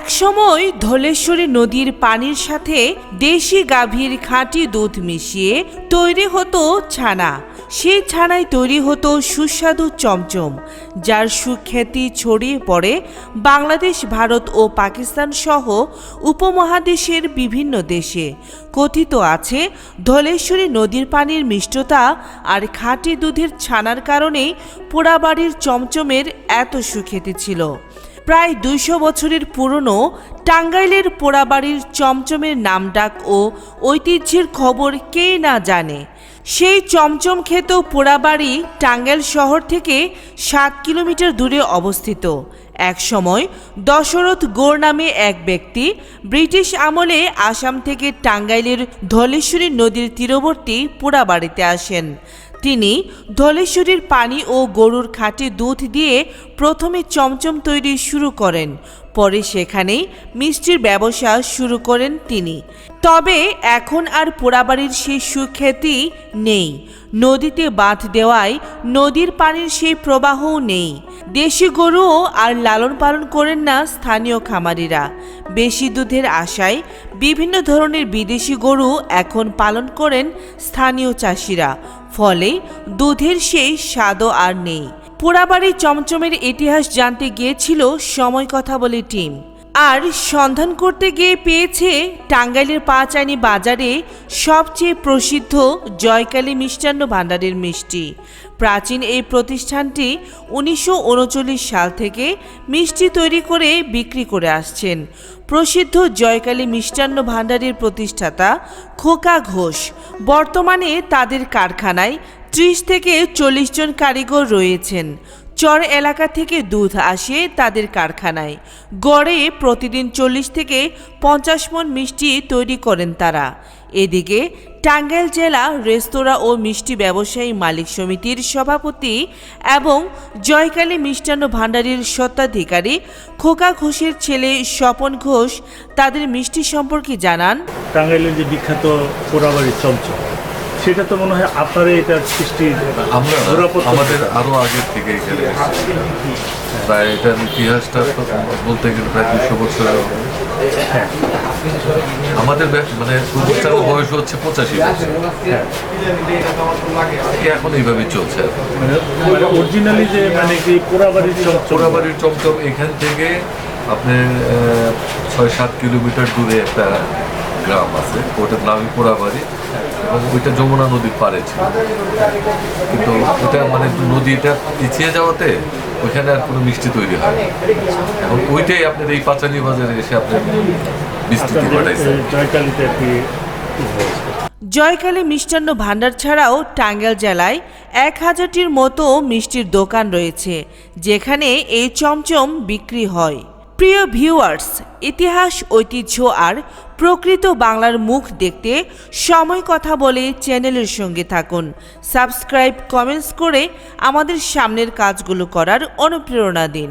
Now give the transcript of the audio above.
একসময় ধলেশ্বরী নদীর পানির সাথে দেশি গাভীর খাঁটি দুধ মিশিয়ে তৈরি হতো ছানা। সেই ছানায় তৈরি হতো সুস্বাদু চমচম, যার সুখ্যাতি ছড়িয়ে পড়ে বাংলাদেশ, ভারত ও পাকিস্তান সহ উপমহাদেশের বিভিন্ন দেশে। কথিত আছে, ধলেশ্বরী নদীর পানির মিষ্টতা আর খাঁটি দুধের ছানার কারণেই পোড়াবাড়ির চমচমের এত সুখ্যাতি ছিল। প্রায় দুইশো বছরের পুরনো টাঙ্গাইলের পোড়াবাড়ির চমচমের নামডাক ও ঐতিহ্যের খবর কে না জানে। সেই চমচম খেত পোড়াবাড়ি টাঙ্গাইল শহর থেকে সাত কিলোমিটার দূরে অবস্থিত। একসময় দশরথ গোর নামে এক ব্যক্তি ব্রিটিশ আমলে আসাম থেকে টাঙ্গাইলের ধলেশ্বরী নদীর তীরবর্তী পোড়াবাড়িতে আসেন। তিনি ধলেশ্বরীর পানি ও গরুর খাঁটি দুধ দিয়ে প্রথমে চমচম তৈরি শুরু করেন। পরে সেখানেই মিষ্টির ব্যবসা শুরু করেন তিনি। তবে এখন আর পোড়াবাড়ির সেই সুখ্যাতি নেই। নদীতে বাঁধ দেওয়ায় নদীর পানির সেই প্রবাহও নেই। দেশি গরুও আর লালন পালন করেন না স্থানীয় খামারিরা। বেশি দুধের আশায় বিভিন্ন ধরনের বিদেশি গরু এখন পালন করেন স্থানীয় চাষিরা। ফলে দুধের সেই স্বাদও আর নেই। পোড়াবাড়ি চমচমের ইতিহাস জানতে গিয়েছিল সময় কথা বলে টিম। আর সন্ধান করতে গিয়ে পেয়েছে টাঙ্গাইলের পাঁচানি বাজারে সবচেয়ে প্রসিদ্ধ জয়কালী মিষ্টান্ন ভাণ্ডারের মিষ্টি। প্রাচীন এই প্রতিষ্ঠানটি উনিশশো উনচল্লিশ সাল থেকে মিষ্টি তৈরি করে বিক্রি করে আসছেন। প্রসিদ্ধ জয়কালী মিষ্টান্ন ভাণ্ডারের প্রতিষ্ঠাতা খোকা ঘোষ। বর্তমানে তাদের কারখানায় ত্রিশ থেকে চল্লিশ জন কারিগর রয়েছেন। চর এলাকা থেকে দুধ আসে তাদের কারখানায়। গড়ে প্রতিদিন চল্লিশ থেকে পঞ্চাশ মন মিষ্টি তৈরি করেন তারা। এদিকে টাঙ্গাইল জেলা রেস্তোরাঁ ও মিষ্টি ব্যবসায়ী মালিক সমিতির সভাপতি এবং জয়কালী মিষ্টান্ন ভাণ্ডারীর স্বত্বাধিকারী খোকা ঘোষের ছেলে স্বপন ঘোষ তাদের মিষ্টি সম্পর্কে জানান। টাঙ্গাইলের যে বিখ্যাত পোড়াবাড়ির চমচম সেটা তো মনে হয় আপনারা এটা সৃষ্টি আমরা আমাদের আরও আগের থেকে এখানে প্রায় এটার ইতিহাসটা বলতে গেলে প্রায় দুশো বছরের হবে। হ্যাঁ। আমাদের মানে প্রতিষ্ঠানের বয়স হচ্ছে পঁচাশি বছর। হ্যাঁ। এখন এইভাবেই চলছে মানে মানে অরিজিনালি যে মানে কি পোড়াবাড়ির পোড়াবাড়ির চমচম এখান থেকে আপনার আহ, ছয় সাত কিলোমিটার দূরে একটা গ্রাম আছে। ওটার নামই পোড়াবাড়ি। এবং ওইটা যমুনা নদীর পাড়ে ছিল। কিন্তু ওটা মানে নদীটা পিছিয়ে যাওয়াতে ওইখানে আর কোনো মিষ্টি তৈরি হয়। এখন ওইটাই আপনার এই পাঁচানি বাজারে এসে আপনার কি হয়েছে। জয়কালী মিষ্টান্ন ভাণ্ডার ছাড়াও টাঙ্গাইল জেলায় এক হাজারটির মতো মিষ্টির দোকান রয়েছে যেখানে এই চমচম বিক্রি হয়। প্রিয় ভিউয়ার্স ইতিহাস ঐতিহ্য আর প্রকৃত বাংলার মুখ দেখতে সময় কথা বলে চ্যানেলের সঙ্গে থাকুন। সাবস্ক্রাইব, কমেন্টস করে আমাদের সামনের কাজগুলো করার অনুপ্রেরণা দিন।